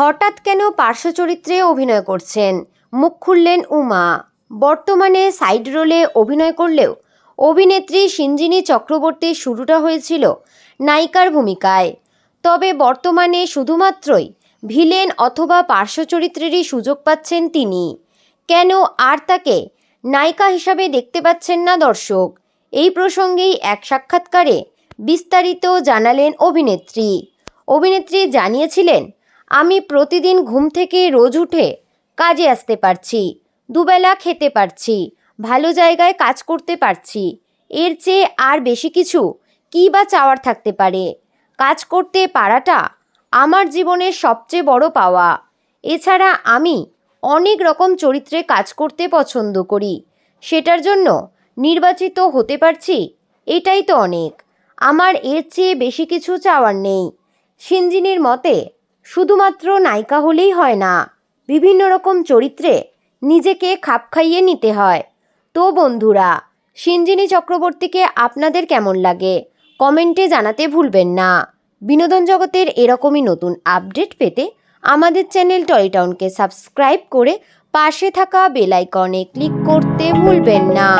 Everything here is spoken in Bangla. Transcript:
হঠাৎ কেন পার্শ্ব চরিত্রে অভিনয় করছেন? মুখ খুললেন উমা। বর্তমানে সাইড রোলে অভিনয় করলেও অভিনেত্রী সিঞ্জিনী চক্রবর্তীর শুরুটা হয়েছিল নায়িকার ভূমিকায়। তবে বর্তমানে শুধুমাত্রই ভিলেন অথবা পার্শ্ব চরিত্রেরই সুযোগ পাচ্ছেন তিনি। কেন আর তাকে নায়িকা হিসাবে দেখতে পাচ্ছেন না দর্শক? এই প্রসঙ্গেই এক সাক্ষাৎকারে বিস্তারিত জানালেন অভিনেত্রী। অভিনেত্রী জানিয়েছিলেন আমি প্রতিদিন ঘুম থেকে রোজ উঠে কাজে আসতে পারছি, দুবেলা খেতে পারছি, ভালো জায়গায় কাজ করতে পারছি। এর চেয়ে আর বেশি কিছু কী বা চাওয়ার থাকতে পারে? কাজ করতে পারাটা আমার জীবনের সবচেয়ে বড় পাওয়া। এছাড়া আমি অনেক রকম চরিত্রে কাজ করতে পছন্দ করি। সেটার জন্য নির্বাচিত হতে পারছি, এটাই তো অনেক। আমার এর চেয়ে বেশি কিছু চাওয়ার নেই। সিঞ্জিনীর মতে শুধুমাত্র নায়িকা হলেই হয় না, বিভিন্ন রকম চরিত্রে নিজেকে খাপ খাইয়ে নিতে হয়। তো বন্ধুরা সিঞ্জিনী চক্রবর্তীকে আপনাদের কেমন লাগে? কমেন্টে জানাতে ভুলবেন না। বিনোদন জগতের এরকমই নতুন আপডেট পেতে আমাদের চ্যানেল টলিটাউনকে সাবস্ক্রাইব করে পাশে থাকা বেল আইকনে ক্লিক করতে ভুলবেন না।